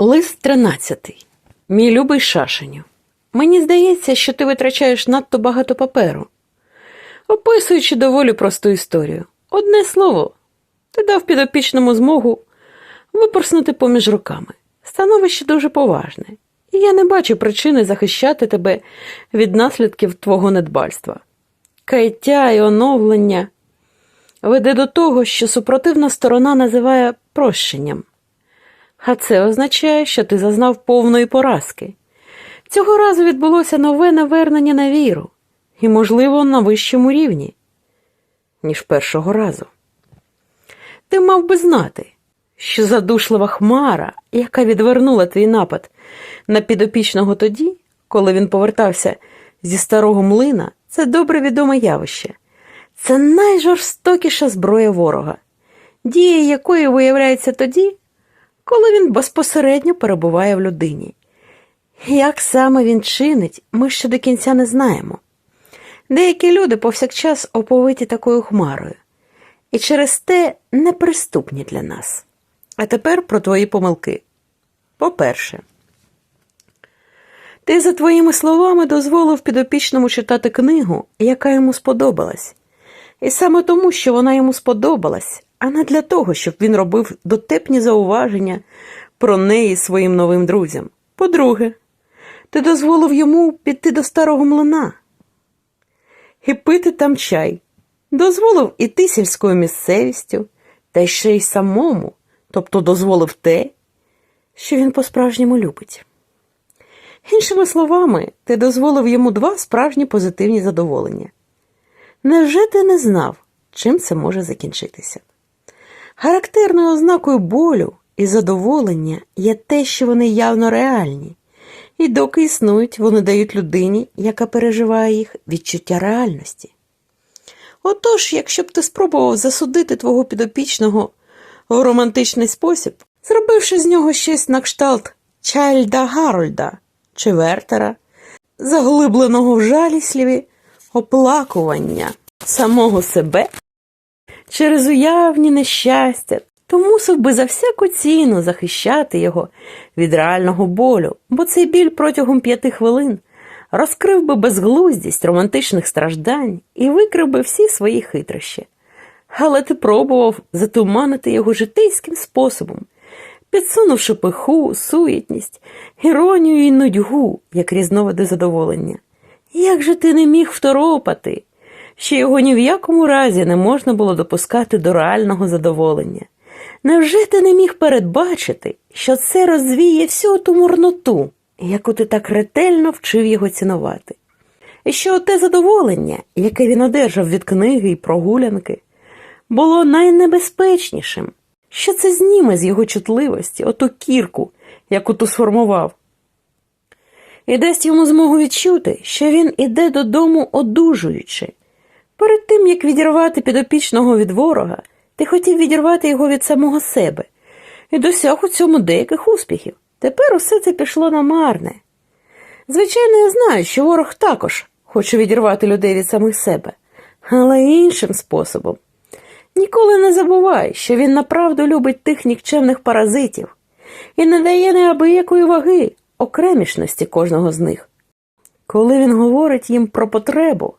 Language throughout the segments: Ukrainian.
Лист тринадцятий. Мій любий шашеню. Мені здається, що ти витрачаєш надто багато паперу. Описуючи доволі просту історію. Одне слово, ти дав підопічному змогу випорснути поміж руками. Становище дуже поважне, і я не бачу причини захищати тебе від наслідків твого недбальства. Каяття і оновлення веде до того, що супротивна сторона називає прощенням. А це означає, що ти зазнав повної поразки. Цього разу відбулося нове навернення на віру, і, можливо, на вищому рівні, ніж першого разу. Ти мав би знати, що задушлива хмара, яка відвернула твій напад на підопічного тоді, коли він повертався зі старого млина, це добре відоме явище. Це найжорстокіша зброя ворога, дія якої виявляється тоді, коли він безпосередньо перебуває в людині. Як саме він чинить, ми ще до кінця не знаємо. Деякі люди повсякчас оповиті такою хмарою, і через те неприступні для нас. А тепер про твої помилки. По-перше, ти за твоїми словами дозволив підопічному читати книгу, яка йому сподобалась. І саме тому, що вона йому сподобалась, а не для того, щоб він робив дотепні зауваження про неї своїм новим друзям. По-друге, ти дозволив йому піти до старого млина і пити там чай, дозволив іти сільською місцевістю, та ще й самому, тобто дозволив те, що він по-справжньому любить. Іншими словами, ти дозволив йому два справжні позитивні задоволення. Невже ти не знав, чим це може закінчитися? Характерною ознакою болю і задоволення є те, що вони явно реальні, і доки існують, вони дають людині, яка переживає їх, відчуття реальності. Отож, якщо б ти спробував засудити твого підопічного у романтичний спосіб, зробивши з нього щось на кшталт Чайльда Гарольда чи Вертера, заглибленого в жалісливі оплакування самого себе через уявні нещастя, то мусив би за всяку ціну захищати його від реального болю, бо цей біль протягом п'яти хвилин розкрив би безглуздість романтичних страждань і викрив би всі свої хитрощі. Але ти пробував затуманити його житейським способом, підсунувши пиху, суєтність, іронію і нудьгу, як різновиди задоволення. Як же ти не міг второпати, що його ні в якому разі не можна було допускати до реального задоволення? Невже ти не міг передбачити, що це розвіє всю ту мурноту, яку ти так ретельно вчив його цінувати? І що те задоволення, яке він одержав від книги і прогулянки, було найнебезпечнішим, що це зніме з його чутливості оту кірку, яку ту сформував, і дасть йому змогу відчути, що він іде додому одужуючи. Перед тим, як відірвати підопічного від ворога, ти хотів відірвати його від самого себе і досяг у цьому деяких успіхів. Тепер усе це пішло на марне. Звичайно, я знаю, що ворог також хоче відірвати людей від самих себе, але іншим способом. Ніколи не забувай, що він направду любить тих нікчемних паразитів і не дає неабиякої ваги окремішності кожного з них. Коли він говорить їм про потребу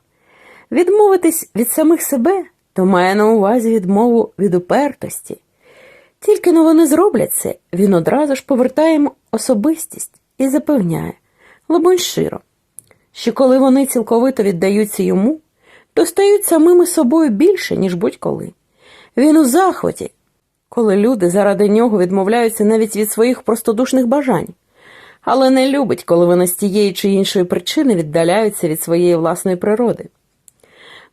відмовитись від самих себе, то має на увазі відмову від упертості. Тільки но вони зроблять це, він одразу ж повертає їм особистість і запевняє, либонь щиро, що коли вони цілковито віддаються йому, то стають самими собою більше, ніж будь-коли. Він у захваті, коли люди заради нього відмовляються навіть від своїх простодушних бажань, але не любить, коли вони з тієї чи іншої причини віддаляються від своєї власної природи.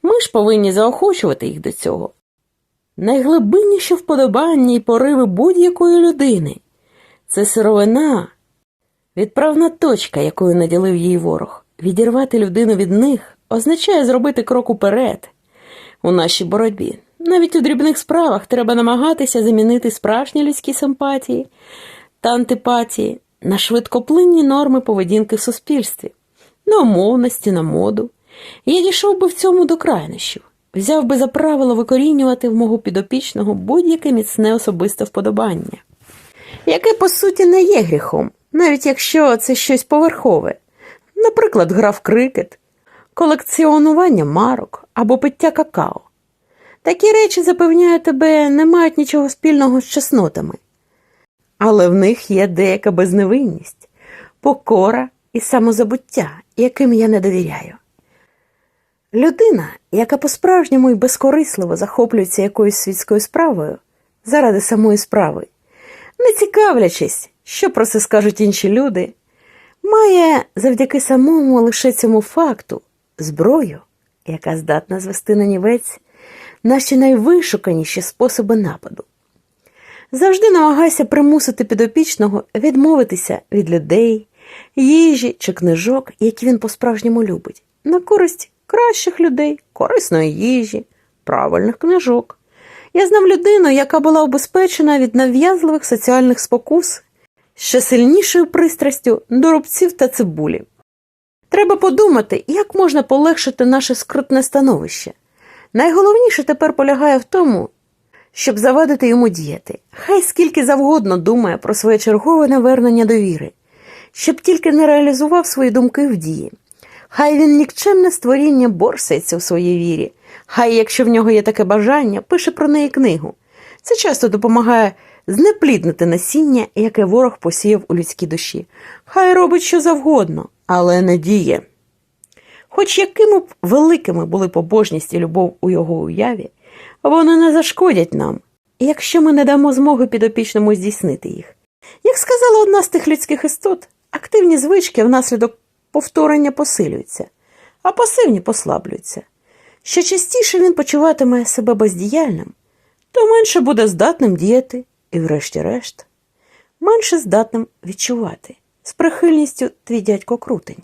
Ми ж повинні заохочувати їх до цього. Найглибинніші вподобання і пориви будь-якої людини це сировина, відправна точка, якою наділив її ворог. Відірвати людину від них означає зробити крок уперед у нашій боротьбі. Навіть у дрібних справах треба намагатися замінити справжні людські симпатії та антипатії на швидкоплинні норми поведінки в суспільстві, на умовності, на моду. Я дійшов би в цьому до крайнощів, взяв би за правило викорінювати в мого підопічного будь-яке міцне особисте вподобання. яке по суті не є гріхом, навіть якщо це щось поверхове, наприклад, гра в крикет, колекціонування марок або пиття какао. Такі речі, запевняю тебе, не мають нічого спільного з чеснотами. Але в них є деяка безневинність, покора і самозабуття, яким я не довіряю. Людина, яка по-справжньому і безкорисливо захоплюється якоюсь світською справою заради самої справи, не цікавлячись, що про це скажуть інші люди, має завдяки самому лише цьому факту зброю, яка здатна звести на нівець наші найвишуканіші способи нападу. Завжди намагайся примусити підопічного відмовитися від людей, їжі чи книжок, які він по-справжньому любить, на користь кращих людей, корисної їжі, правильних книжок. Я знав людину, яка була убезпечена від нав'язливих соціальних спокус ще сильнішою пристрастю до рубців та цибулі. Треба подумати, як можна полегшити наше скрутне становище. Найголовніше тепер полягає в тому, щоб завадити йому діяти. Хай скільки завгодно думає про своє чергове навернення довіри, щоб тільки не реалізував свої думки в дії. Хай він нікчемне створіння борсається в своїй вірі, хай, якщо в нього є таке бажання, пише про неї книгу. Це часто допомагає знепліднити насіння, яке ворог посіяв у людській душі. Хай робить що завгодно, але не діє. Хоч якими б великими були побожність і любов у його уяві, вони не зашкодять нам, якщо ми не дамо змоги підопічному здійснити їх. Як сказала одна з тих людських істот, активні звички внаслідок повторення посилюються, а пасивні послаблюються. Що частіше він почуватиме себе бездіяльним, то менше буде здатним діяти і, врешті-решт, менше здатним відчувати з прихильністю твій дядько крутень.